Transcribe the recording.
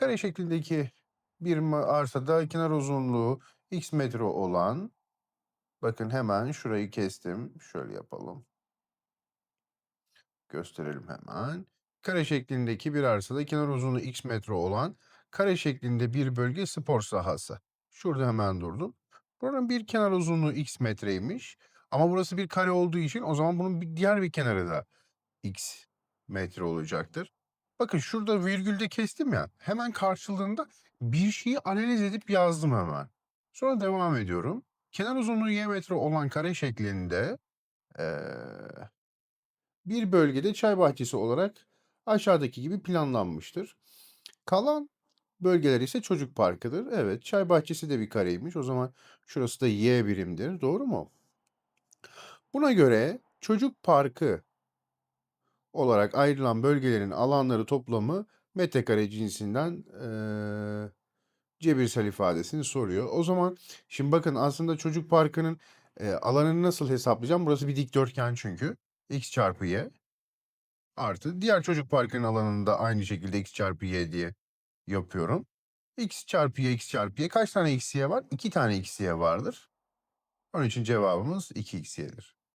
Kare şeklindeki bir arsada kenar uzunluğu x metre olan bakın hemen şurayı kestim. Şöyle yapalım. Gösterelim hemen. Kare şeklindeki bir arsada kenar uzunluğu x metre olan kare şeklinde bir bölge spor sahası. Şurada hemen durdum. Buranın bir kenar uzunluğu x metreymiş. Ama burası bir kare olduğu için o zaman bunun diğer bir kenarı da x metre olacaktır. Bakın şurada virgülde kestim ya. Hemen karşılığında bir şeyi analiz edip yazdım hemen. Sonra devam ediyorum. Kenar uzunluğu y metre olan kare şeklinde eee, bir bölgede çay bahçesi olarak aşağıdaki gibi planlanmıştır. Kalan bölgeler ise çocuk parkıdır. Evet, çay bahçesi de bir kareymiş. O zaman şurası da y birimdir. Doğru mu? Buna göre çocuk parkı olarak ayrılan bölgelerin alanları toplamı metrekare cinsinden eee cebirsel ifadesini soruyor. O zaman şimdi bakın aslında çocuk parkının eee, alanını nasıl hesaplayacağım? Burası bir dikdörtgen çünkü. x çarpı y artı diğer çocuk parkının alanını da aynı şekilde x çarpı y diye yapıyorum. x çarpı y x çarpı y kaç tane x y var? 2 tane x y vardır. Onun için cevabımız 2 x y'dir.